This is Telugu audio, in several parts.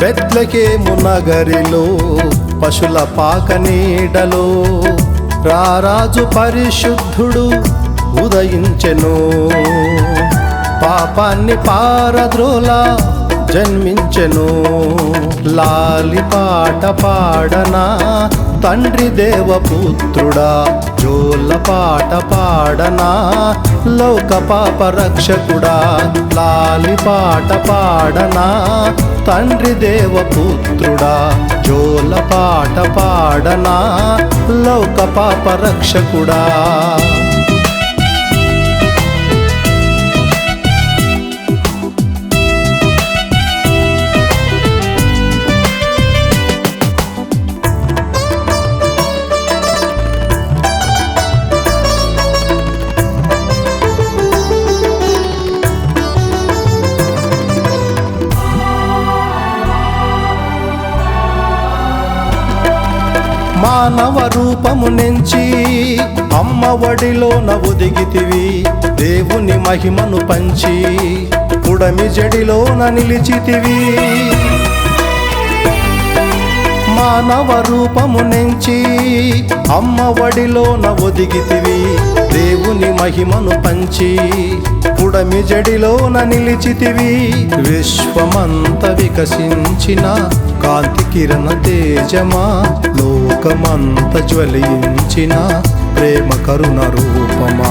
బెత్లకేము నగరిలో పశుల పాక నీడలో. రారాజు పరిశుద్ధుడు ఉదయించెను. పాపాన్ని పారద్రోలా జన్మించెను. లాలి పాట పాడనా తండ్రి దేవపుత్రుడా? జోల పాట పాడనా లోక పాప రక్షకుడా? లాలి పాట పాడనా తండ్రి దేవపుత్రుడా? జోల పాట పాడనా లోక పాప రక్షకుడా? మానవ రూపము నుంచి అమ్మ ఒడిలో నవ్వుదిగితివి దేవుని మహిమను పంచి పుడమి జడిలోన నిలిచితివి. మానవ రూపము నుంచి అమ్మ ఒడిలోన ఒదిగితివి దేవుని మహిమను పంచి పుడమి జడిలోన నిలిచితివి. విశ్వమంత వికసించిన కాంతి కిరణ తేజమా లోకమంత జ్వలించిన ప్రేమ కరుణ రూపమా.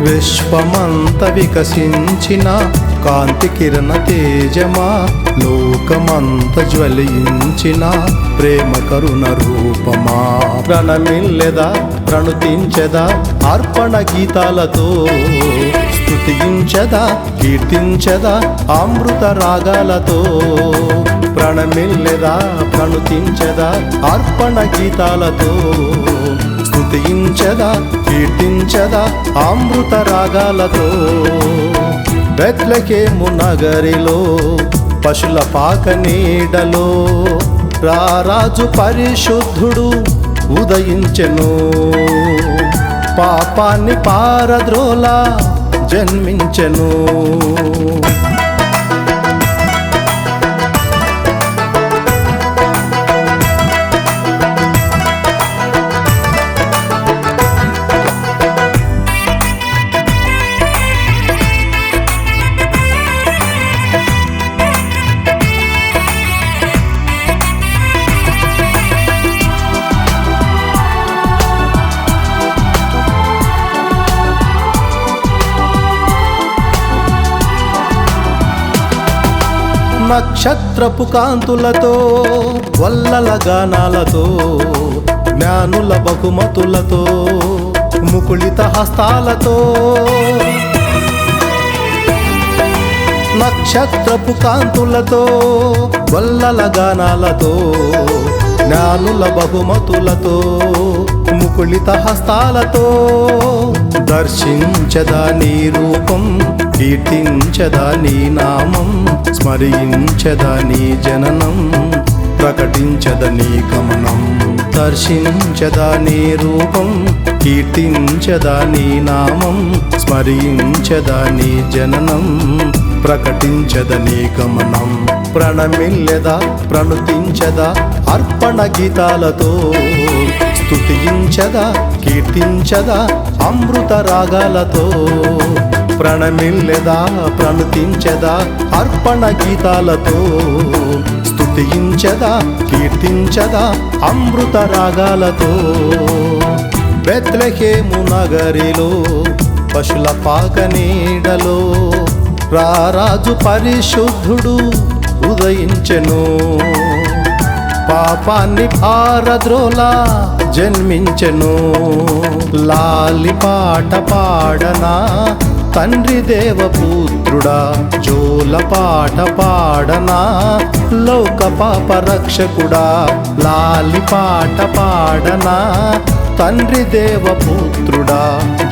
విశ్వమంత వికసించిన కాంతి కిరణ తేజమా. లోకమంత జ్వలించిన ప్రేమ కరుణ రూపమా. ప్రణమిల్లెదా ప్రణుతించెదా అర్పణ గీతాలతో స్తుతించదా కీర్తించదా అమృత రాగాలతో ప్రణమిల్లెదా ప్రణుతించదా అర్పణ గీతాలతో స్థుతించదా కీర్తించదా అమృత రాగాలతో. బెత్లకేము నగరిలో పశుల పాక నీడలో రారాజు పరిశుద్ధుడు ఉదయించెను. పాపాన్ని పారద్రోలా జన్మించెను. నక్షత్రపు కాంతులతో వల్లల గానాలతో జ్ఞానుల బహుమతులతో ముకుళిత హస్తాలతో. నక్షత్రపు కాంతులతో వల్లల గానాలతో జ్ఞానుల బహుమతులతో ముకుళిత హస్తాలతో దర్శించదా నీ రూపం కీర్తించదా నీ నామం స్మరించదా నీ జననం ప్రకటించద నీ గమనం. దర్శించదా నీ రూపం కీర్తించదా నీ నామం స్మరించదా నీ జననం ప్రకటించద నీ గమనం. ప్రణమిల్లెదా ప్రణుతించదా అర్పణ గీతాలతో స్తుతించదా కీర్తించదా అమృత రాగాలతో? ప్రణమిల్లెదా ప్రణుతించదా అర్పణ గీతాలతో? స్తుతించదా కీర్తించదా అమృత రాగాలతో? బెత్లహేము నగరిలో పశుల పాక నీడలో రారాజు పరిశుద్ధుడు ఉదయించెను. పాపాన్ని భారద్రోలా జన్మించెను. లాలి పాట పాడనా? తండ్రి దేవపుత్రుడా జోల పాట పాడనా? లోక పాప రక్షకుడా లాలి పాట పాడనా? తండ్రి దేవపుత్రుడా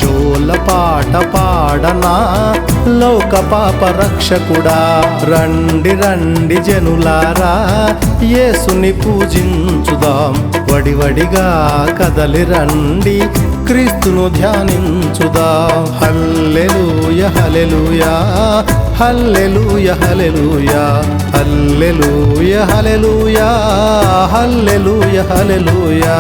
జోల జోల పాట పాడనా? లోక పాప రక్షకుడా రండి రండి జనులారా యేసుని పూజించుదాం. వడివడిగా కదలి రండి క్రీస్తును ధ్యానించుదా. హల్లెలూయ హల్లెలూయా హల్లెలూయ హల్లెలూయా హల్లెలూయ హల్లెలూయా హల్లెలూయ హల్లెలూయా.